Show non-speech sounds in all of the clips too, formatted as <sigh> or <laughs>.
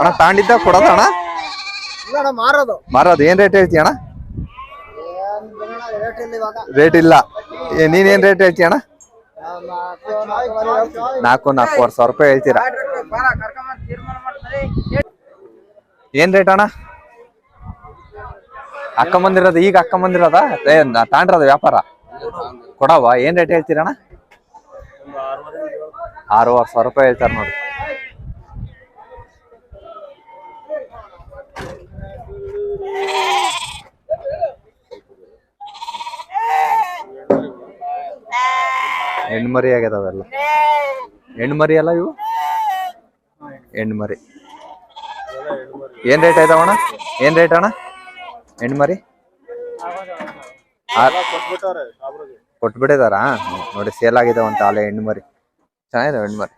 ಅಣ್ಣ ತಾಂಡಿದ್ದ ಕೊಡೋದ ಅಣ್ಣ? ಇಲ್ಲ ಮಾರೋದು. ಮಾರೋದು. ಏನ್ ರೇಟ್ ಹೇಳ್ತೀಯ ಅಣ್ಣ? ರೇಟ್ ಇಲ್ಲ ನೀನೇನ್ ರೇಟ್ ಹೇಳ್ತೀಯ ಅಣ್ಣ? ನಾಲ್ಕು ನಾಲ್ಕೂವರೆ ಸಾವಿರ ರೂಪಾಯಿ ಹೇಳ್ತೀರಾ? ಏನ್ ರೇಟ್ ಅಣ್ಣ? ಅಕ್ಕಂಬಂದಿರೋದು ಈಗ ಅಕ್ಕ ಬಂದಿರೋದ? ತಾಂಡ್ರದ ವ್ಯಾಪಾರ. ಕೊಡವ ಏನ್ ರೇಟ್ ಹೇಳ್ತೀರಣ್ಣ ಆರೂವರೆ ಸಾವಿರ ರೂಪಾಯಿ ಹೇಳ್ತಾರ ನೋಡಿ. ಹೆಣ್ಮರಿ ಆಗ್ಯದವೆಲ್ಲ ಹೆಣ್ಮರಿ ಅಲ್ಲ ಇವು? ಹೆಣ್ಮರಿ. ಏನ್ ರೇಟ್ ಆಯ್ತವಣ್ಣ ಏನ್ ರೇಟ್ ಅಣ್ಣ? ಹೆಣ್ಮರಿ? ಕೊಟ್ಬಿಟ್ಟಿದಾರ? ನೋಡಿ ಸೇಲ್ ಆಗಿದಾವಂತ ಅಲ್ಲೇ ಹೆಣ್ಮರಿ. ಚೆನ್ನಾಗಿದೆ ಹೆಣ್ಮರಿ.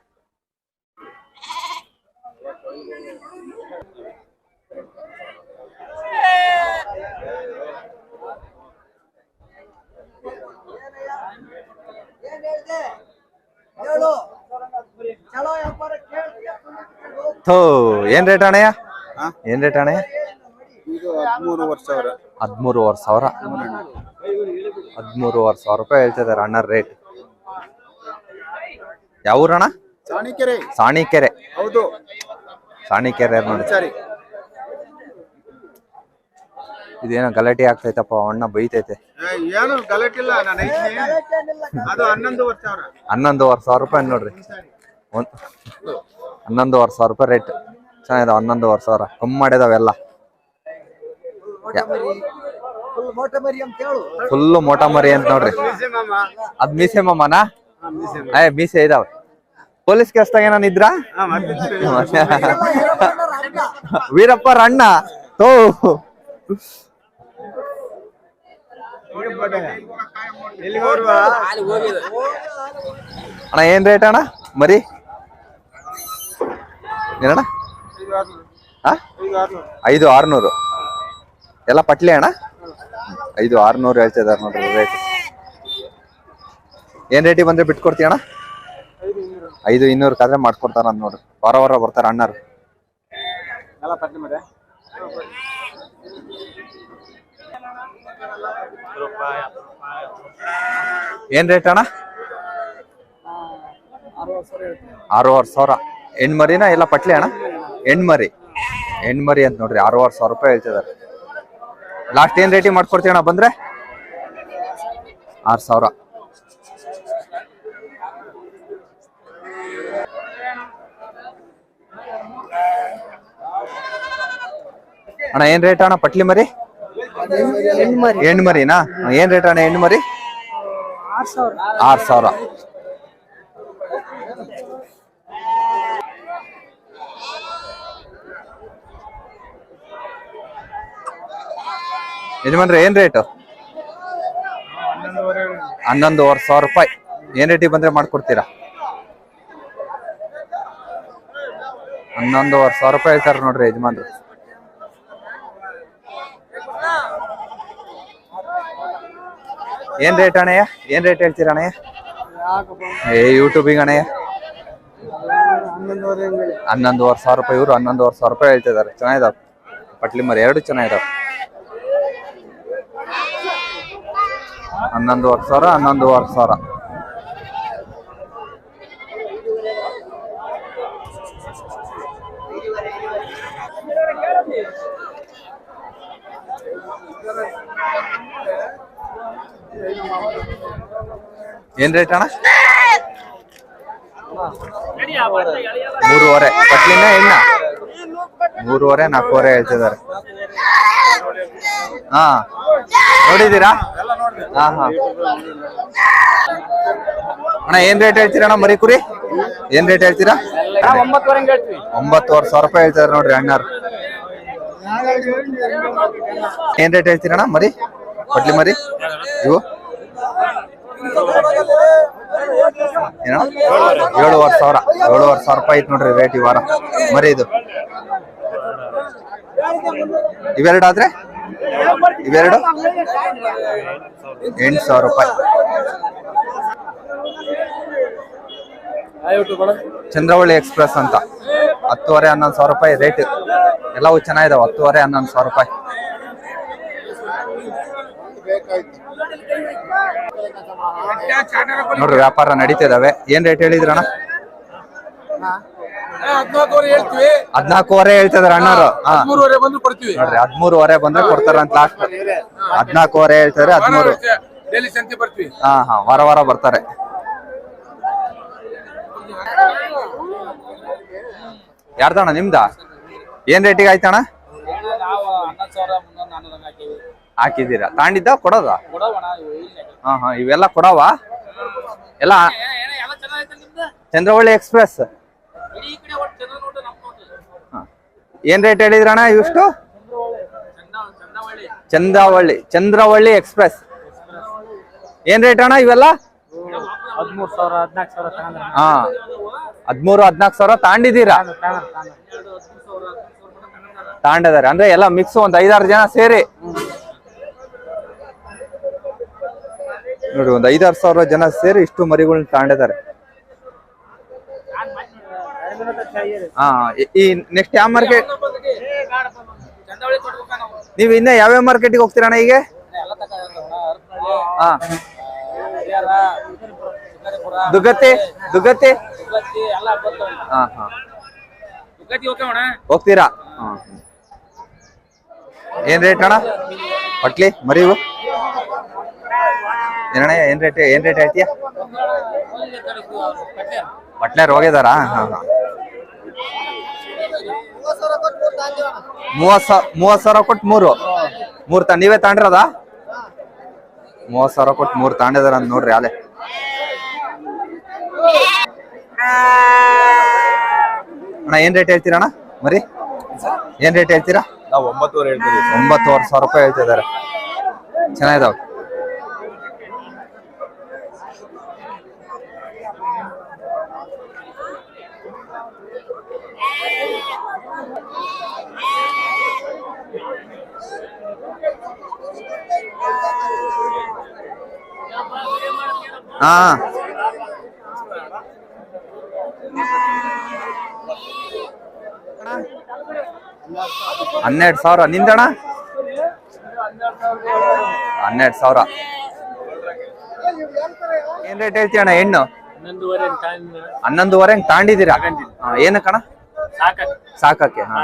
ಥೋ ಏನ್ ರೇಟ್ ಅಣ್ಣಯ್ಯ? ಏನ್ ರೇಟ್ ಅಣ್ಣಯ್ಯ? ಹದಿಮೂರುವರೆ ಸಾವಿರ ಹದ್ಮೂರುವರೆ ಸಾವಿರ ರೂಪಾಯಿ ಹೇಳ್ತಿದ್ದಾರೆ ಅಣ್ಣ ರೇಟ್ ಯಾವ ಊರಣ್ಣ? ಸಾಣಿಕೆರೆ ಸಾಣಿಕೆರೆ. ಹೌದು. ಸಾಣಿಕೆರೆ ನೋಡಿ. ಸರಿ ಇದೇನೋ ಗಲಾಟೆ ಆಗ್ತೈತಪ್ಪ ಅಣ್ಣ ಬೈತೈತೆ. ಹನ್ನೊಂದುವರೆ ಸಾವಿರ ರೂಪಾಯಿ ನೋಡ್ರಿ. ಒಂದ್ ಹನ್ನೊಂದುವರೆ ಸಾವಿರ ರೂಪಾಯಿ ರೇಟ್ ಚೆನ್ನಾಗಿದೆ ಹನ್ನೊಂದುವರೆ ಸಾವಿರ. ಕಮ್ಮಿ ಮಾಡಿದಾವೆಲ್ಲ ಫುಲ್ ಮೋಟಾ ಮರಿ ಅಂತ ಹೇಳು. ಫುಲ್ಲು ಮೋಟ ಮರಿ ಅಂತ ನೋಡ್ರಿ. ಅದ್ ಮೀಸೆ ಮಮ್ಮನ ಏ ಮೀಸೆ ಇದಾವೆ. ಪೊಲೀಸ್ ಕೆಲ್ಸದಾಗ ಏನಾನ ಇದ್ರ? <laughs> ವೀರಪ್ಪ ಅಣ್ಣ ತೋ. ಅಣ್ಣ ಏನ್ ರೇಟ್ ಅಣ್ಣ? ಮರಿ? ಏನಣ್ಣ? ಐದು ಆರ್ನೂರು. ಎಲ್ಲ ಪಟ್ಲಿ ಅಣ್ಣ? ಐದು ಆರುನೂರು ಹೇಳ್ತಾ ಇದಾರೆ ನೋಡ್ರಿ ರೇಟ್ ಏನ್ ರೇಟಿಗೆ ಬಂದ್ರೆ ಬಿಟ್ಕೊಡ್ತೀಯ ಅಣ್ಣ? ಐದು ಇನ್ನೂರಕ್ಕಾದ್ರೆ ಮಾಡ್ಕೊಡ್ತಾರ ಅಂತ ನೋಡ್ರಿ. ವಾರ ವಾರ ಬರ್ತಾರ ಅಣ್ಣರು. ಏನ್ ರೇಟ್ ಅಣ್ಣ? ಆರೂವರೆ ಸಾವಿರ. ಹೆಣ್ಮರಿನ ಎಲ್ಲ ಪಟ್ಲಿ ಅಣ್ಣ? ಹೆಣ್ಮರಿ. ಹೆಣ್ಮರಿ ಅಂತ ನೋಡ್ರಿ ಆರೂವರೆ ಸಾವಿರ ರೂಪಾಯಿ ಹೇಳ್ತಿದ್ದಾರೆ ಲಾಸ್ಟ್ ಏನ್ ರೇಟಿಂಗ್ ಮಾಡ್ಕೊಡ್ತೀವಿ ಅಣ್ಣ ಬಂದ್ರೆ? ಆರು ಸಾವಿರ. ಅಣ್ಣ ಏನ್ ರೇಟ್ ಅಣ್ಣ ಪಟ್ಲಿ ಮರಿ? ಹೆಣ್ಮರಿನಾ? ಏನ್ ರೇಟ್ ಅಣ್ಣ ಹೆಣ್ಮರಿ? ಆರ್ ಸಾವಿರ. ಯಜಮಾನ್ರೆ, ಏನ್ ರೇಟು ಹನ್ನೊಂದುವರೆ ಸಾವಿರ ರೂಪಾಯಿ. ಏನ್ ರೇಟಿಗೆ ಬಂದ್ರೆ ಮಾಡ್ಕೊಡ್ತೀರಾ? ಹನ್ನೊಂದುವರೆ ಸಾವಿರ ರೂಪಾಯಿ ಹೇಳ್ತಾರೆ ನೋಡ್ರಿ ಯಜಮಾನ್ರು. ಏನ್ ರೇಟ್ ಅಣ್ಣಯ್ಯ? ಏನ್ ರೇಟ್ ಹೇಳ್ತೀರ ಅಣ್ಣಯ್ಯ? ಏ ಯೂಟ್ಯೂಬಿಗೆ ಅಣ್ಣಯ್ಯ. ಹನ್ನೊಂದುವರೆ ಸಾವಿರ ರೂಪಾಯಿ ಇವರು, ಹನ್ನೊಂದುವರೆ ಸಾವಿರ ರೂಪಾಯಿ ಹೇಳ್ತಿದ್ದಾರೆ. ಚೆನ್ನಾಗಿದಾವೆ. ಪಟ್ಲಿ ಮರಿ ಎರಡು ಚೆನ್ನಾಗಿದಾವೆ. ಹನ್ನೊಂದುವರೆ ಸಾವಿರ ಹನ್ನೊಂದುವರೆ ಸಾವಿರ ಏನ್ ರೇಟ್ ಅಣ್ಣ? ಮೂರುವರೆ. ಪಟ್ಲಿನ ಹೆಣ್ಣ ಮೂರುವರೆ, ನಾಲ್ಕೂವರೆ ಹೇಳ್ತಿದ್ದಾರೆ. ಹಾ ನೋಡಿದೀರಾ ಹಾ ಹಾ. ಅಣ್ಣ ಏನ್ ರೇಟ್ ಹೇಳ್ತೀರಾ ಅಣ್ಣ ಮರಿ ಕುರಿ? ಏನ್ ರೇಟ್ ಹೇಳ್ತೀರಾ? ಒಂಬತ್ತುವರೆ ಸಾವಿರ ರೂಪಾಯಿ ಹೇಳ್ತಾರೆ ನೋಡ್ರಿ ಅಣ್ಣಾರು ಏನ್ ರೇಟ್ ಹೇಳ್ತೀರಣ್ಣ ಮರಿ? ಕೊಡ್ಲಿ ಮರಿ? ಇವು? ಏನಣ್ಣ ಏಳುವರೆ ಸಾವಿರ. ಏಳುವರೆ ಸಾವಿರ ರೂಪಾಯಿ ಐತೆ ನೋಡ್ರಿ ರೇಟ್ ಈ ವಾರ. ಮರಿ ಇದು. ಇವೆರಡು ಆದ್ರೆ ಇವೆರಡು? ಎಂಟು ಸಾವಿರ ರೂಪಾಯಿ. ಚಂದ್ರವಳ್ಳಿ ಎಕ್ಸ್ಪ್ರೆಸ್ ಅಂತ. ಹತ್ತುವರೆ, ಹನ್ನೊಂದು ಸಾವಿರ ರೂಪಾಯಿ ರೇಟ್ ಎಲ್ಲವೂ ಚೆನ್ನಾಗಿದಾವೆ, ಹತ್ತುವರೆ, ಹನ್ನೊಂದು ಸಾವಿರ ರೂಪಾಯಿ. ನೋಡ್ರಿ, ವ್ಯಾಪಾರ ನಡೀತಿದಾವೆ ಏನ್ ರೇಟ್ ಹೇಳಿದ್ರಣ್ಣ? ಹದಿನಾಲ್ಕುವರೆ ಹೇಳ್ತೀವಿ. ಹದ್ನಾಲ್ಕೂವರೆ ಹೇಳ್ತಿದಾರೆ ಅಣ್ಣರು ಹಾ ಮೂರುವರೆ ಬಂದು ಕೊಡ್ತೀವಿ. ನೋಡ್ರಿ ಹದ್ಮೂರುವರೆ ಬಂದ್ರೆ ಕೊಡ್ತಾರಂತ ಲಾಸ್ಟ್ ಹದ್ನಾಲ್ಕೂವರೆ ಹೇಳ್ತಾರೆ ಹದ್ಮೂರು. ಡೈಲಿ ಸಂತೆ ಬರ್ತೀವಿ. ಹಾ ಹಾ ವಾರ ವಾರ ಬರ್ತಾರೆ. ಯಾರ್ದಣ್ಣ ನಿಮ್ದ? ಏನ್ ರೇಟಿಗೆ ಆಯ್ತಣ್ಣ? ಹಾಕಿವಿ ಹಾಕಿದ್ದೀರಾ? ತಾಂಡಿದ್ದ ಕೊಡೋದ? ಹಾ ಹಾ ಇವೆಲ್ಲ ಕೊಡವಾ? ಎಲ್ಲ ಚಂದ್ರವಳ್ಳಿ ಎಕ್ಸ್ಪ್ರೆಸ್ ಏನ್ ರೇಟ್ ಹೇಳಿದ್ರಣ್ಣ ಇವಿಷ್ಟು? ಚಂದ್ರವಳ್ಳಿ ಚಂದ್ರವಳ್ಳಿ ಎಕ್ಸ್ಪ್ರೆಸ್. ಏನ್ ರೇಟ್ ಅಣ್ಣ ಇವೆಲ್ಲ? ಹಾ. ಹದ್ಮೂರು ಹದ್ನಾಲ್ಕು ಸಾವಿರ ತಾಂಡಿದ್ದೀರಾ? ತಾಂಡದಾರೆ. ಅಂದ್ರೆ ಎಲ್ಲ ಮಿಕ್ಸ್ ಒಂದ್ ಐದಾರು ಜನ ಸೇರಿ. ನೋಡಿ ಒಂದ್ ಐದಾರು ಸಾವಿರ ಜನ ಸೇರಿ ಇಷ್ಟು ಮರಿಗಳನ್ನ ತಾಂಡಿದ್ದಾರೆ. ಹಾ, ಈ- ನೆಕ್ಸ್ಟ್ ಯಾವ ಮಾರ್ಕೆಟ್ ನಾವು ಇನ್ನ ಯಾವ್ಯಾವ ಮಾರ್ಕೆಟಿಗೆ ಹೋಗ್ತೀರಣ್ಣ ಈಗ ಹಾ. ಹರಿಹರ ಶಿಕಾರಿಪುರ ದುಗತಿ ದುಗತಿ ಉಗತ್ತಿ ಎಲ್ಲ ಹಾ ಹಾ. ಹೋಗ್ತೀರಾ ಏನ್ ರೇಟ್ ಅಣ್ಣ? ಪಟ್ಲಿ, ಮರಿವು? ಏನಣ್ಣ, ಏನ್ ರೇಟ್ ಏನ್ ರೇಟ್ ಹೇಳ್ತೀಯ? ಪಟ್ಲೇರ್ ಹೋಗಿದಾರ ಹಾ. ಹಾ. ಮೂವತ್ ಸಾವಿರ ಮೂವತ್ ಸಾವಿರ ಕೊಟ್ಟು ಮೂರು. ಮೂರ್ ತ ನೀವೇ ತಾಂಡಿರೋದ? ಮೂವತ್ ಸಾವಿರ ಕೊಟ್ಟು ಮೂರ್ ತಾಂಡಿದಾರ ಅಂತ ನೋಡ್ರಿ ಅಲೆ ಅಣ್ಣ ಏನ್ ರೇಟ್ ಹೇಳ್ತೀರಣ್ಣ ಮರಿ? ಏನ್ ರೇಟ್ ಹೇಳ್ತೀರಾ? ನಾವು ಒಂಬತ್ತುವರೆ ಹೇಳ್ತೀವಿ. ಒಂಬತ್ತುವರೆ ಸಾವಿರ ರೂಪಾಯಿ ಹೇಳ್ತಿದ್ದಾರೆ. ಚೆನ್ನಾಗಿದಾವೆ. ಹಾ. ಹನ್ನೆರಡು ಸಾವಿರ. ನಿಂದಣ ಹನ್ನೆರಡು ಸಾವಿರ. ಏನ್ ರೇಟ್ ಹೇಳ್ತೀಯ ಅಣ್ಣ ಹೆಣ್ಣು? ಹನ್ನೊಂದುವರೆ ಹಂಗೆ ತಾಂಡಿದ್ದೀರಾ? ಸಾಕತ್ತೆ ಸಾಕಕ್ಕೆ. ಹಾ.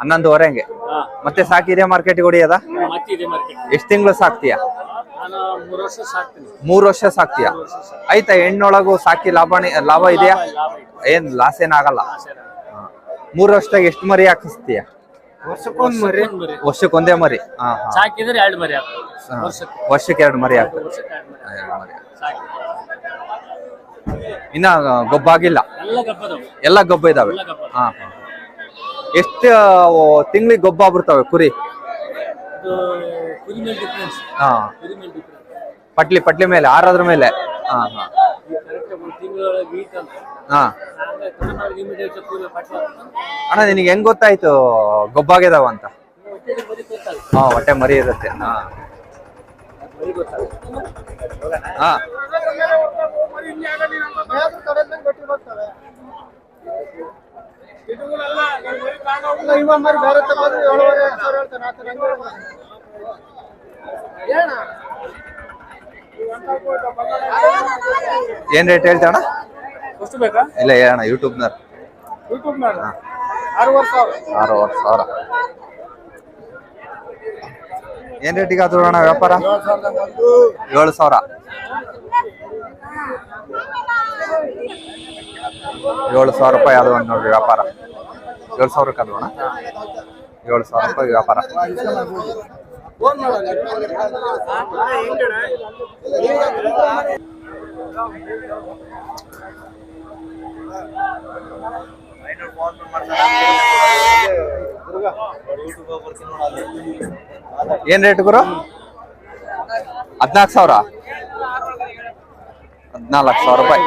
ಹನ್ನೊಂದುವರೆ ಹಂಗೆ. ಮತ್ತೆ ಸಾಕಿದೆ ಮಾರ್ಕೆಟ್ ಹೊಡಿಯೋದ? ಎಷ್ಟು ತಿಂಗಳು ಸಾಕ್ತೀಯ? ಮೂರು ವರ್ಷ ಸಾಕ್ತಿಯಾ? ಮೂರು ವರ್ಷ ಸಾಕ್ತೀಯ ಆಯ್ತಾ ಹೆಣ್ಣೊಳಗು ಸಾಕಿ ಲಾಭ ಲಾಭ ಇದೆಯಾ? ಏನ್ ಲಾಸ್ ಏನಾಗಲ್ಲ? ಮೂರು ವರ್ಷದಾಗ ಎಷ್ಟು ಮರಿ ಹಾಕಿಸ್ತೀಯ? ವರ್ಷಕ್ಕೊಂದು ಮರಿ. ಸಾಕಿದ್ರೆ ಎರಡು ಮರಿ ಆಗ್ತದೆ. ವರ್ಷಕ್ಕೆ. ಎರಡು ಮರಿ. ಸಾಕಿ. ಇನ್ನ ಗೊಬ್ಬ ಆಗಿಲ್ಲ? ಗಬ್ಬದವು. ಎಲ್ಲ ಗೊಬ್ಬ ಇದಾವೆ? ಹಾ. ಎಷ್ಟು ತಿಂಗಳಿಗೆ ಗೊಬ್ಬ ಬಿಡ್ತಾವೆ ಕುರಿ ಇದು ಕುರಿ ಮೇಲೆ ಡಿಫ್ರೆನ್ಸ್ ಹಾ. ಪಟ್ಲಿ ಪಟ್ಲಿ ಮೇಲೆ ಆರಾದ್ರ ಮೇಲೆ. ಹಾ ಹಾ. ಕರೆಕ್ಟ್ ಒಂದು ತಿಂಗಳೊಳಗೆ ವೀಕ್ ಅಂತ ಹಾ. ಅಣ್ಣ ನಿನಗೆ ಹೆಂಗ್ ಗೊತ್ತಾಯ್ತು ಗೊಬ್ಬಾಗಿದಾವ ಅಂತ? ಹಾ ಹೊಟ್ಟೆ ಮರಿ ಇರುತ್ತೆ. ಹಾ. ಹಾ. ಇವ ಮರಿ ಬೇರೆ ತಗೊಂಡ್ರೆ ಏಳುವರೆ ಎರಡು ಸಾವಿರ ಹೇಳ್ತಾನೆ ಆತ ನಂಗೆ ಏನ್ ರೇಟ್ ಹೇಳ್ತಾಣ ಬೇಕಾ? ಇಲ್ಲ ಹೇಳಣ್ಣ ಯೂಟ್ಯೂಬ್ನ ಯೂಟ್ಯೂಬ್ ಮಾಡಿ ಆರೂವರೆ ಸಾವಿರ. ಏನ್ ರೇಟಿಗೆ ಆದ್ರು ಅಣ್ಣ ವ್ಯಾಪಾರ? ಏಳು ಸಾವಿರ. ಏಳು ಸಾವಿರ ರೂಪಾಯಿ ಅದು ಒಂದು ನೋಡ್ರಿ ವ್ಯಾಪಾರ. ಏಳು ಸಾವಿರಕ್ಕೆ ಅದು ಏಳು ಸಾವಿರ ರೂಪಾಯಿ ವ್ಯಾಪಾರ. ಏನ್ ರೇಟ್ ಗುರು? ಹದ್ನಾಲ್ಕು ಸಾವಿರ? ಹದ್ನಾಲ್ಕು ಸಾವಿರ ರೂಪಾಯಿ.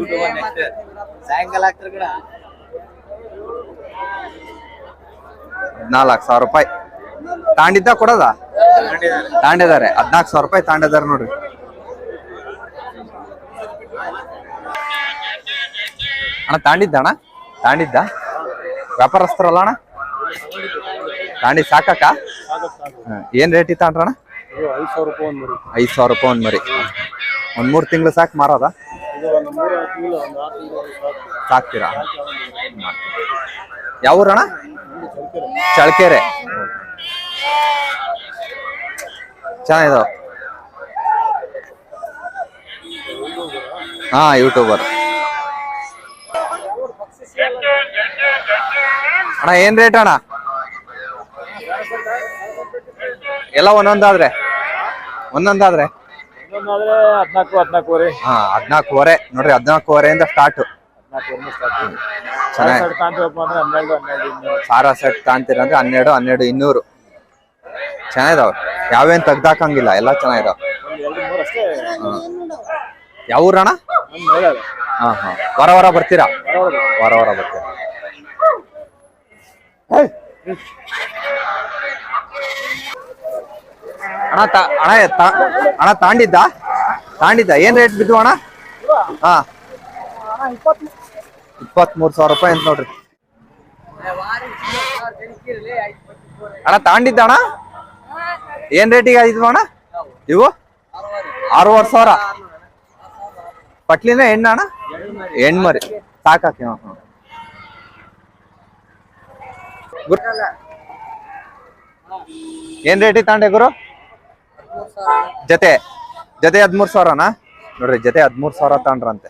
ನೆಕ್ಸ್ಟ್ ಸಾಯಂಕಾಲ ಆಗ್ತಾರೆ ಕೂಡ ಹದ್ನಾಲ್ಕು ಸಾವಿರ ರೂಪಾಯಿ. ತಾಂಡಿದ್ದ ಕೊಡೋದ? ತಾಂಡಿದ್ದಾರೆ. ಹದ್ನಾಲ್ಕು ಸಾವಿರ ರೂಪಾಯಿ ತಾಂಡಿದ್ದಾರೆ ನೋಡ್ರಿ. ಅಣ್ಣ ತಾಂಡಿದ್ದ ಅಣ್ಣ? ತಾಂಡಿದ್ದ? ವ್ಯಾಪಾರಸ್ಥರಲ್ಲ ಅಣ್ಣ? ತಾಂಡಿ ಸಾಕಕ್ಕ. ಏನ್ ರೇಟ್ ಇತ್ತ ಅಣ್ಣ? ಐದು ಸಾವಿರ ರೂಪಾಯಿ ಒಂದು ಮರಿ. ಐದು ಸಾವಿರ ರೂಪಾಯಿ ಒಂದ್ ಮರಿ. ಒಂದ್ ಮೂರ್ ತಿಂಗಳು ಸಾಕು ಮಾರೋದ? ಸಾಕ್ತೀರಾ? ಯಾವ ಊರಣ್ಣ? ಚಳಕೆರೆ ಚೆನ್ನಾಗಿದಾವ. ಹಾ ಯೂಟ್ಯೂಬರ್. ಅಣ್ಣ ಏನ್ ರೇಟ್ ಅಣ್ಣ? ಎಲ್ಲ ಒಂದೊಂದಾದ್ರೆ? ಒಂದೊಂದಾದ್ರೆ? ಇನ್ನೊಂದಾದ್ರೆ ಹದಿನಾಲ್ಕು ಹದಿನಾಲ್ಕುವರೆ. ಹಾ ಹದಿನಾಲ್ಕೂವರೆ. ನೋಡ್ರಿ ಹದ್ನಾಲ್ಕುವರೆಯಿಂದ ಸ್ಟಾರ್ಟ್ ಚೆನ್ನಾಗಿ. ಕಾಣ್ತೀವಪ್ಪ ಅಂದ್ರೆ ಹನ್ನೆರಡು ಹನ್ನೆರಡು ಇನ್ನೂರು. ಸಾರಾ ಸೆಟ್ ತಾಂತೀರ ಅಂದ್ರೆ ಹನ್ನೆರಡು ಹನ್ನೆರಡು ಇನ್ನೂರು. ಚೆನ್ನಾಗಿದಾವ. ಯಾವೇನ್ ತೆಗ್ದಾಕಂಗಿಲ್ಲ ಎಲ್ಲ ಚೆನ್ನಾಗಿದಾವ. ಯಾವ ಊರಣ ಹಾ ಹಾ. ವಾರ ವಾರ ಬರ್ತೀರಾ? ವಾರ ವಾರ ಬರ್ತೀರಾ? ಅಣ್ಣ ತಾ ಅಣ್ಣ ಅಣ್ಣ ತಾಂಡಿದ್ದ? ತಾಂಡಿದ್ದ. ಏನ್ ರೇಟ್ ಬಿದ್ದು ಅಣ್ಣ? ಹಾ. ಇಪ್ಪತ್ಮೂರು ಸಾವಿರ ರೂಪಾಯಿ ಅಂತ ನೋಡ್ರಿ. ಅಣ್ಣ ತಾಂಡಿದ್ದ ಅಣ್ಣ? ಏನ್ ರೇಟಿಗೆ ಆಯ್ತು ಅಣ್ಣ? ಇವು? ಆರೂವರೆ ಸಾವಿರ. ಪಟ್ಲಿನ ಹೆಣ್ಣ ಅಣ್ಣ? ಸಾಕಾಕಿ ಹ್ಞೂ ಹ್ಞೂ ಗುರು ಏನ್ ರೇಟ್ ತಾಂಡೆ ಗುರು? ಜೊತೆ ಜೊತೆ ಹದ್ಮೂರ್ ಸಾವಿರನಾ? ನೋಡ್ರಿ ಜೊತೆ ಹದ್ಮೂರ್ ಸಾವಿರ ತಗೊಂಡ್ರಂತೆ.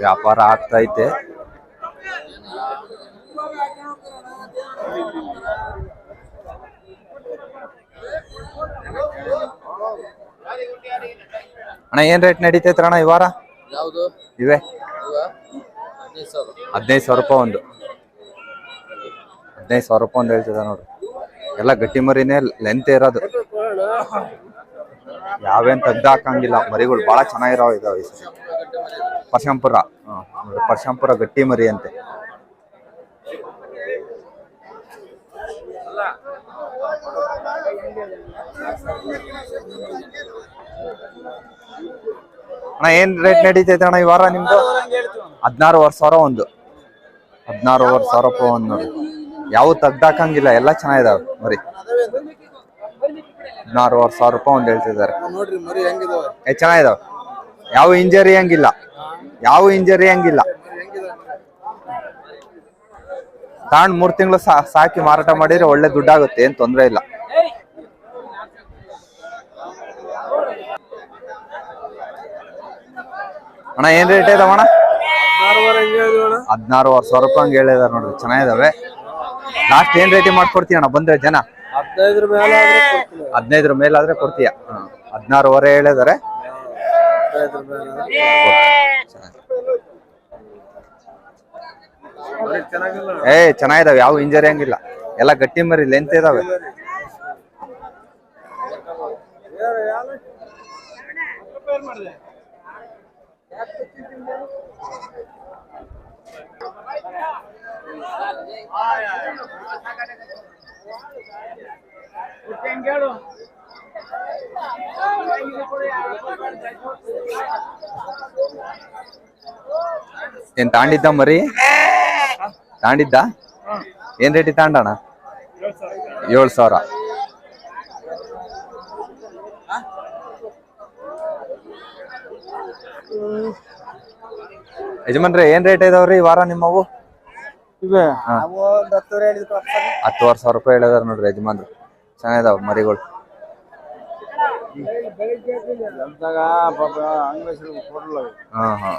ವ್ಯಾಪಾರ ಆಗ್ತೈತೆ. ಅಣ್ಣ ಏನ್ ರೇಟ್ ನಡೀತೈತ್ರ ಅಣ್ಣ ಈ ವಾರ? ಇವೆ? ಹದಿನೈದು ಸಾವಿರ ರೂಪಾಯಿ ಒಂದು. ಹದಿನೈದು ಸಾವಿರ ರೂಪಾಯಿ ಒಂದು ಹೇಳ್ತಿದ್ದ ನೋಡ್ರಿ ಎಲ್ಲ ಗಟ್ಟಿ ಮರಿನೇ ಲೆಂತ್ ಇರೋದು. ಯಾವೇನ್ ತೆಗ್ದಾಕಂಗಿಲ್ಲ ಮರಿಗಳು ಬಹಳ ಚೆನ್ನಾಗಿರೋ ಇದಾವೆ. ಪರ್ಶಂಪುರ. ಹಾಂ ಪರ್ಶಂಪುರ ಗಟ್ಟಿ ಮರಿ ಅಂತೆ. ಅಣ್ಣ, ಏನ್ ರೇಟ್ ನಡೀತೈತೆ ಅಣ್ಣ ಈ ವಾರ ನಿಮ್ದು? ಹದಿನಾರುವರೆ ಸಾವಿರ ಒಂದು. ಹದಿನಾರುವರೆ ಸಾವಿರ ರೂಪಾಯಿ ಒಂದು. ನೋಡಿ ಯಾವ ತೆಗ್ದಾಕಂಗಿಲ್ಲ ಎಲ್ಲ ಚೆನ್ನಾಗಿದಾವೆ ಮರಿ. ಹದಿನಾರುವರೆ ಸಾವಿರ ರೂಪಾಯಿ ಒಂದು ಹೇಳ್ತಿದ್ದಾರೆ. ಏ ಚೆನ್ನಾಗಿದಾವೆ. ಯಾವ ಇಂಜರಿ ಹಂಗಿಲ್ಲ. ಯಾವ ಇಂಜರಿ ಹಂಗಿಲ್ಲ. ತಾಂಡ್ ಮೂರ್ ತಿಂಗಳು ಸಾಕಿ ಮಾರಾಟ ಮಾಡಿದ್ರೆ ಒಳ್ಳೆ ದುಡ್ಡಾಗುತ್ತೆ ಏನ್ ತೊಂದ್ರೆ ಇಲ್ಲ. ಅಣ್ಣ ಏನ್ ರೇಟ್ ಇದಾವ ಹದಿನಾರು ಸಾವಿರ ರೂಪಾಯಿ ಹಂಗೆ ಹೇಳಿದಾರೆ ನೋಡ್ರಿ ಚೆನ್ನಾಗಿದಾವೆ. ಲಾಸ್ಟ್ ಏನ್ ರೇಟಿ ಮಾಡ್ಕೊಡ್ತೀಯ ಅಣ್ಣ? ಬಂದ್ರೆ ಜನ? ಹದಿನೈದ್ರ ಮೇಲೆ. ಹದಿನೈದರ ಮೇಲಾದ್ರೆ ಕೊಡ್ತೀಯ? ಹದಿನಾರುವರೆ ಹೇಳಿದಾರೆ. ಏ! ಚೆನ್ನಾಗಿದಾವೆ. ಯಾವ ಇಂಜರಿ ಹಂಗಿಲ್ಲ. ಎಲ್ಲ ಗಟ್ಟಿ ಮರಿ ಲೆಂತ್ ಇದಾವೆ. ಏನ್ ತಾಂಡಿದ್ದ ಮರಿ? ತಾಂಡಿದ್ದ? ಏನ್ ರೇಟಿ ತಾಂಡಣ ಏಳು ಸಾವಿರ. ಯಜಮಾನ್ರೆ, ಏನ್ ರೇಟ್ ಇದಾವ್ರಿ ವಾರ ನಿಮ್ಮವು? ಇವೆ? ಹತ್ತುವರೆ ಸಾವಿರ ರೂಪಾಯಿ ಹೇಳಿದಾರ ನೋಡ್ರಿ ಯಜಮಾನ್ರು. ಚೆನ್ನಾಗಿದಾವ ಮರಿಗಳು. ಹಾ ಹಾ.